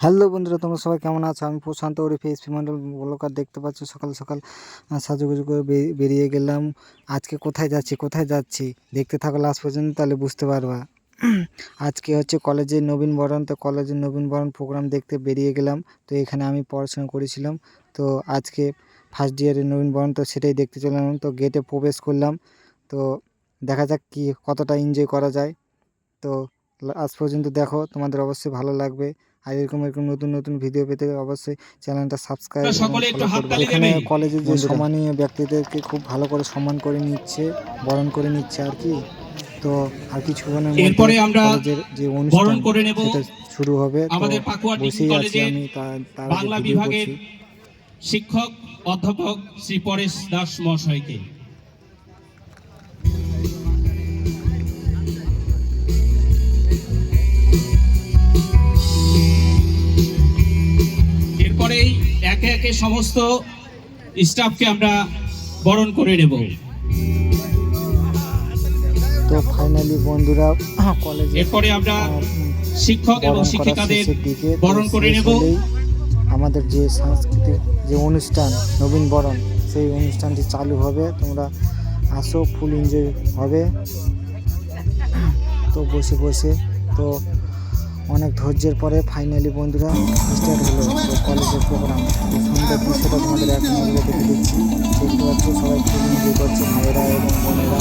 Hello বন্ধুরা, তোমরা সবাই কেমন আছো? আমি প্রশান্ত ওরিফে এসপি মন্ডল ব্লকার দেখতে পাচ্ছ সকাল সকাল সাজুগুজু করে বেরিয়ে গেলাম। আজকে কোথায় যাচ্ছি কোথায় যাচ্ছি? দেখতে থাকো লাস্ট পর্যন্ত, তাহলে বুঝতে পারবা। আজকে হচ্ছে কলেজের নবীন বরণ, তো কলেজের নবীন বরণ প্রোগ্রাম দেখতে বেরিয়ে গেলাম। তো এখানে আমি পড়াশোনা করেছিলাম। তো আজকে ফার্স্ট ইয়ারের নবীন বরণ, তো সেটাই দেখতে চলে চললাম তো গেটে প্রবেশ করলাম। তো দেখা যাক কি, কতটা এনজয় করা যায়। তো আজ পর্যন্ত দেখো, তোমাদের অবশ্যই ভালো লাগবে। আর এরকম এরকম নতুন নতুন ভিডিও পেতে অবশ্যই চ্যানেলটা সাবস্ক্রাইব এখানে কলেজের যে। সম্মানীয় ব্যক্তিদেরকে খুব ভালো করে সম্মান করে নিচ্ছে বরণ করে নিচ্ছে আর কি। তো আর কিছুক্ষণের মধ্যে এরপরে আমরা কলেজের যে বরণ অনুষ্ঠান করে নেব। শুরু হবে। আমাদের পাকুয়া ডিগ্রি আগে বাংলা বিভাগের শিক্ষক অধ্যাপক শ্রী পরেশ দাস মহাশয়কে। একে সমস্ত স্টাফকে আমরা বরণ করে নেব। তো ফাইনালি বন্ধুরা কলেজে এরপরে আমরা শিক্ষক এবং শিক্ষিকাদের বরণ করে নেব। আমাদের যে সাংস্কৃতিক যে অনুষ্ঠান নবীন বরণ সেই অনুষ্ঠানটি চালু হবে। তোমরা আসো ফুল এনজয় হবে। তো বসে বসে তো অনেক ধৈর্যের পরে ফাইনালি বন্ধুরা স্টার্ট হলো কলেজের প্রোগ্রাম সুন্দর দৃশ্যটা তোমাদের এখন আমরা দেখে দিচ্ছি। দেখতে পাচ্ছি সবাই খুব এনজয় করছে ভাইয়েরা এবং বোনেরা।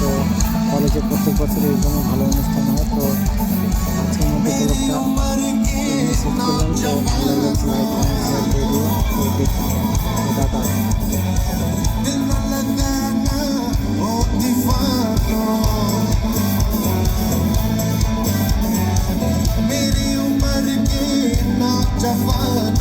তো কলেজে প্রত্যেক বছর জন্য ভালো অনুষ্ঠান হয়। তো আজকের মধ্যে I sapphire